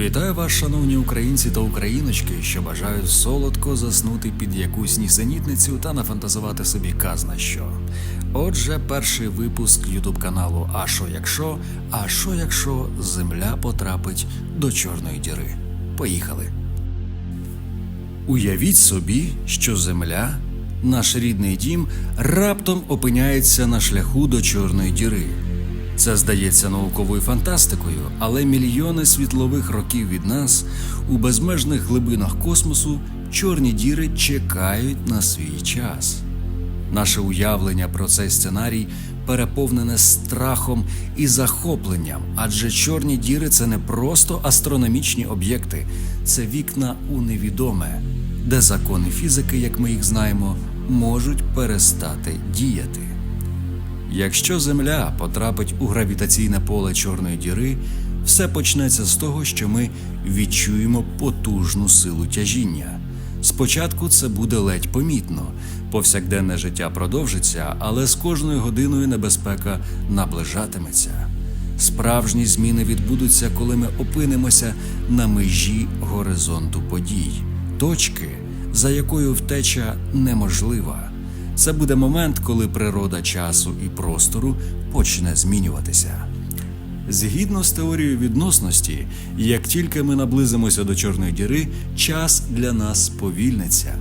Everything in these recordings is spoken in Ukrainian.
Вітаю вас, шановні українці та україночки, що бажають солодко заснути під якусь нісенітницю та нафантазувати собі казна що. Отже, перший випуск Ютуб каналу А що якщо? А що якщо Земля потрапить до Чорної діри? Поїхали. Уявіть собі, що Земля, наш рідний дім, раптом опиняється на шляху до Чорної діри. Це здається науковою фантастикою, але мільйони світлових років від нас у безмежних глибинах космосу чорні діри чекають на свій час. Наше уявлення про цей сценарій переповнене страхом і захопленням, адже чорні діри це не просто астрономічні об'єкти, це вікна у невідоме, де закони фізики, як ми їх знаємо, можуть перестати діяти. Якщо Земля потрапить у гравітаційне поле Чорної діри, все почнеться з того, що ми відчуємо потужну силу тяжіння. Спочатку це буде ледь помітно, повсякденне життя продовжиться, але з кожною годиною небезпека наближатиметься. Справжні зміни відбудуться, коли ми опинимося на межі горизонту подій, точки, за якою втеча неможлива. Це буде момент, коли природа часу і простору почне змінюватися. Згідно з теорією відносності, як тільки ми наблизимося до Чорної діри, час для нас сповільниться.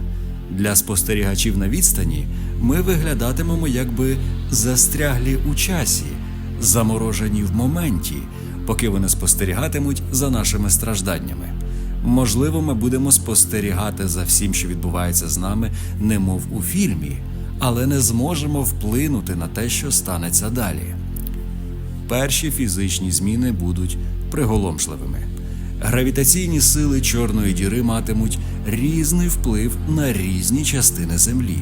Для спостерігачів на відстані ми виглядатимемо якби застряглі у часі, заморожені в моменті, поки вони спостерігатимуть за нашими стражданнями. Можливо, ми будемо спостерігати за всім, що відбувається з нами, немов у фільмі, але не зможемо вплинути на те, що станеться далі. Перші фізичні зміни будуть приголомшливими. Гравітаційні сили Чорної діри матимуть різний вплив на різні частини Землі.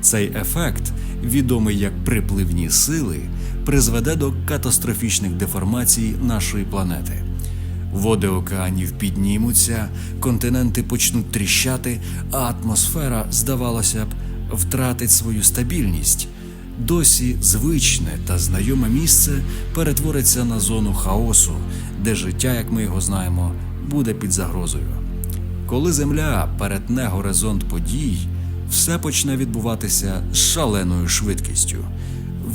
Цей ефект, відомий як припливні сили, призведе до катастрофічних деформацій нашої планети. Води океанів піднімуться, континенти почнуть тріщати, а атмосфера, здавалося б, втратить свою стабільність. Досі звичне та знайоме місце перетвориться на зону хаосу, де життя, як ми його знаємо, буде під загрозою. Коли Земля перетне горизонт подій, все почне відбуватися з шаленою швидкістю.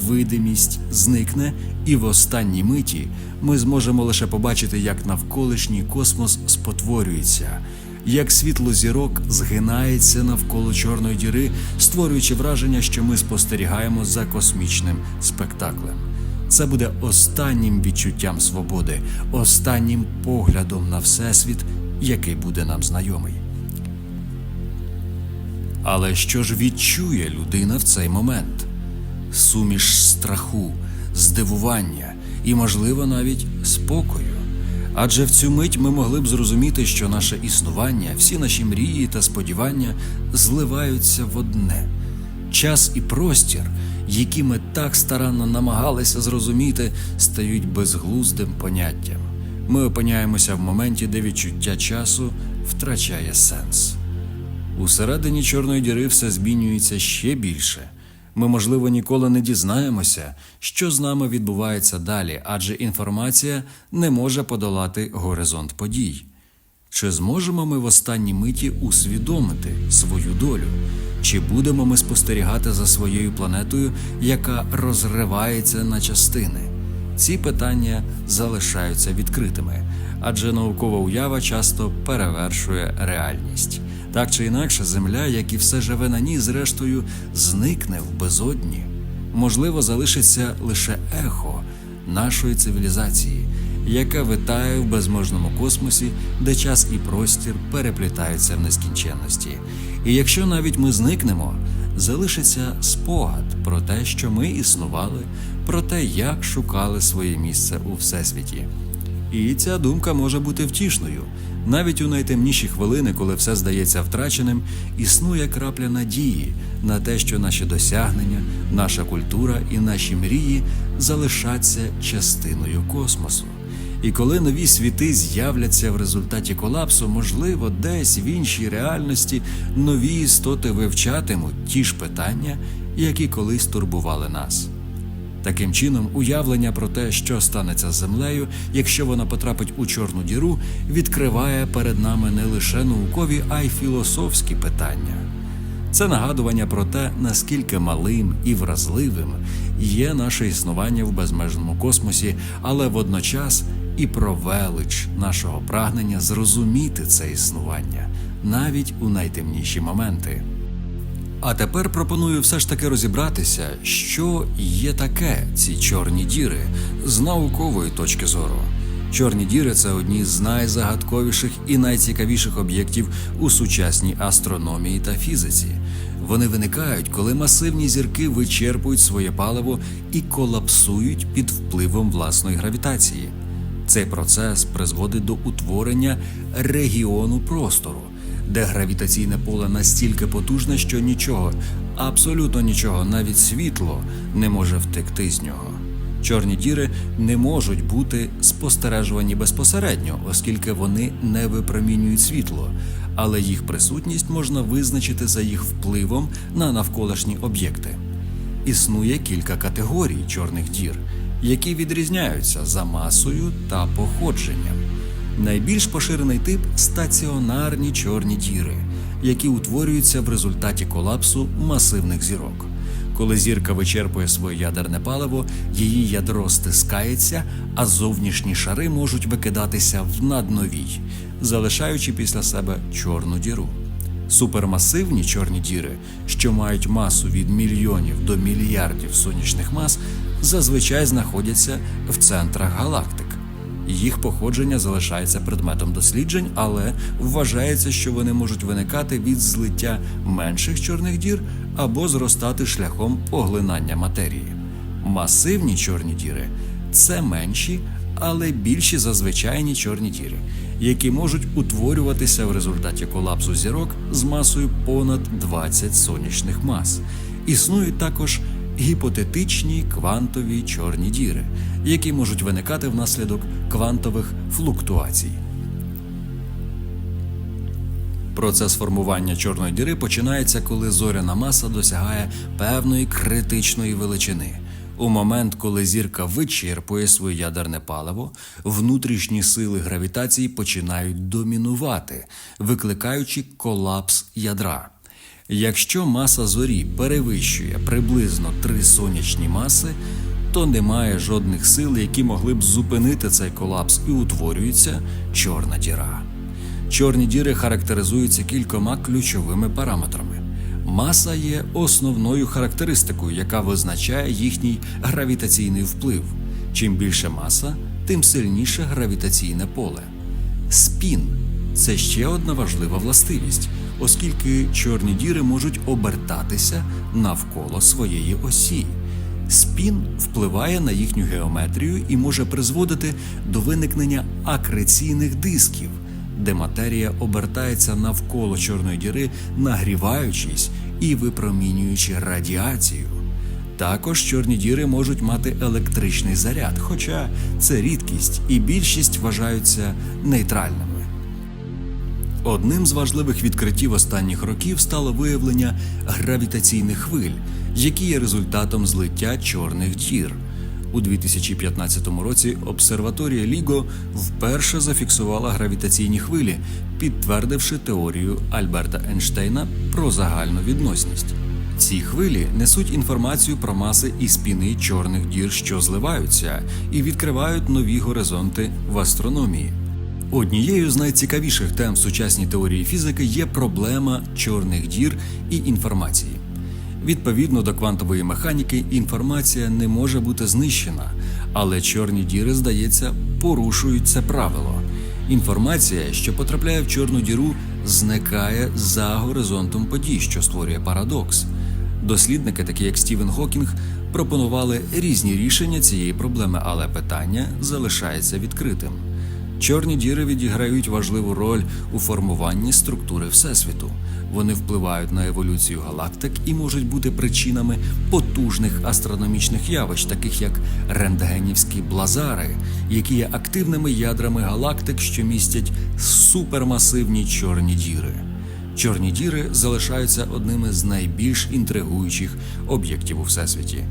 Видимість зникне, і в останній миті ми зможемо лише побачити, як навколишній космос спотворюється, як світло зірок згинається навколо Чорної діри, створюючи враження, що ми спостерігаємо за космічним спектаклем. Це буде останнім відчуттям свободи, останнім поглядом на всесвіт, який буде нам знайомий. Але що ж відчує людина в цей момент? Суміш страху, здивування і, можливо, навіть спокою. Адже в цю мить ми могли б зрозуміти, що наше існування, всі наші мрії та сподівання зливаються в одне час і простір, які ми так старанно намагалися зрозуміти, стають безглуздим поняттям. Ми опиняємося в моменті, де відчуття часу втрачає сенс. Усередині Чорної діри все змінюється ще більше. Ми, можливо, ніколи не дізнаємося, що з нами відбувається далі, адже інформація не може подолати горизонт подій. Чи зможемо ми в останній миті усвідомити свою долю? Чи будемо ми спостерігати за своєю планетою, яка розривається на частини? Ці питання залишаються відкритими, адже наукова уява часто перевершує реальність. Так чи інакше, земля, як і все живе на ній, зрештою зникне в безодні. Можливо, залишиться лише ехо нашої цивілізації, яка витає в безможному космосі, де час і простір переплітаються в нескінченності. І якщо навіть ми зникнемо, залишиться спогад про те, що ми існували, про те, як шукали своє місце у всесвіті. І ця думка може бути втішною. Навіть у найтемніші хвилини, коли все здається втраченим, існує крапля надії на те, що наші досягнення, наша культура і наші мрії залишаться частиною космосу. І коли нові світи з'являться в результаті колапсу, можливо, десь в іншій реальності нові істоти вивчатимуть ті ж питання, які колись турбували нас. Таким чином, уявлення про те, що станеться з землею, якщо вона потрапить у чорну діру, відкриває перед нами не лише наукові, а й філософські питання. Це нагадування про те, наскільки малим і вразливим є наше існування в безмежному космосі, але водночас і про велич нашого прагнення зрозуміти це існування навіть у найтемніші моменти. А тепер пропоную все ж таки розібратися, що є таке ці чорні діри з наукової точки зору. Чорні діри це одні з найзагадковіших і найцікавіших об'єктів у сучасній астрономії та фізиці. Вони виникають, коли масивні зірки вичерпують своє паливо і колапсують під впливом власної гравітації. Цей процес призводить до утворення регіону простору, де гравітаційне поле настільки потужне, що нічого, абсолютно нічого, навіть світло не може втекти з нього. Чорні діри не можуть бути спостережувані безпосередньо, оскільки вони не випромінюють світло, але їх присутність можна визначити за їх впливом на навколишні об'єкти. Існує кілька категорій чорних дір, які відрізняються за масою та походженням. Найбільш поширений тип стаціонарні чорні діри, які утворюються в результаті колапсу масивних зірок. Коли зірка вичерпує своє ядерне паливо, її ядро стискається, а зовнішні шари можуть викидатися в надновій, залишаючи після себе чорну діру. Супермасивні чорні діри, що мають масу від мільйонів до мільярдів сонячних мас, зазвичай знаходяться в центрах галактик. Їх походження залишається предметом досліджень, але вважається, що вони можуть виникати від злиття менших чорних дір або зростати шляхом поглинання матерії. Масивні чорні діри це менші, але більші за звичайні чорні діри, які можуть утворюватися в результаті колапсу зірок з масою понад 20 сонячних мас. Існують також гіпотетичні квантові чорні діри, які можуть виникати внаслідок квантових флуктуацій. Процес формування чорної діри починається, коли зоряна маса досягає певної критичної величини. У момент, коли зірка вичерпує своє ядерне паливо, внутрішні сили гравітації починають домінувати, викликаючи колапс ядра. Якщо маса зорі перевищує приблизно три сонячні маси, то немає жодних сил, які могли б зупинити цей колапс, і утворюється чорна діра. Чорні діри характеризуються кількома ключовими параметрами. Маса є основною характеристикою, яка визначає їхній гравітаційний вплив. Чим більше маса, тим сильніше гравітаційне поле. Спін це ще одна важлива властивість, оскільки чорні діри можуть обертатися навколо своєї осі. Спін впливає на їхню геометрію і може призводити до виникнення акреційних дисків, де матерія обертається навколо чорної діри, нагріваючись і випромінюючи радіацію. Також чорні діри можуть мати електричний заряд, хоча це рідкість і більшість вважаються нейтральними. Одним з важливих відкриттів останніх років стало виявлення гравітаційних хвиль, які є результатом злиття чорних дір. У 2015 році обсерваторія Ліго вперше зафіксувала гравітаційні хвилі, підтвердивши теорію Альберта Ейнштейна про загальну відносність. Ці хвилі несуть інформацію про маси і спіни чорних дір, що зливаються, і відкривають нові горизонти в астрономії. Однією з найцікавіших тем сучасній теорії фізики є проблема чорних дір і інформації. Відповідно до квантової механіки, інформація не може бути знищена, але чорні діри, здається, порушують це правило. Інформація, що потрапляє в чорну діру, зникає за горизонтом подій, що створює парадокс. Дослідники, такі як Стівен Хокінг, пропонували різні рішення цієї проблеми, але питання залишається відкритим. Чорні діри відіграють важливу роль у формуванні структури Всесвіту. Вони впливають на еволюцію галактик і можуть бути причинами потужних астрономічних явищ, таких як рентгенівські блазари, які є активними ядрами галактик, що містять супермасивні чорні діри. Чорні діри залишаються одними з найбільш інтригуючих об'єктів у всесвіті.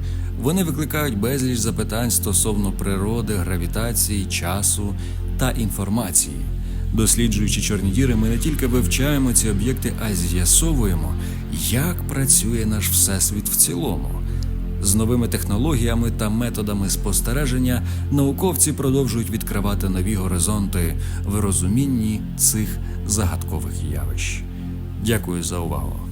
Вони викликають безліч запитань стосовно природи, гравітації, часу та інформації. Досліджуючи чорні діри, ми не тільки вивчаємо ці об'єкти, а й з'ясовуємо, як працює наш всесвіт в цілому. З новими технологіями та методами спостереження науковці продовжують відкривати нові горизонти в розумінні цих загадкових явищ. Дякую за увагу.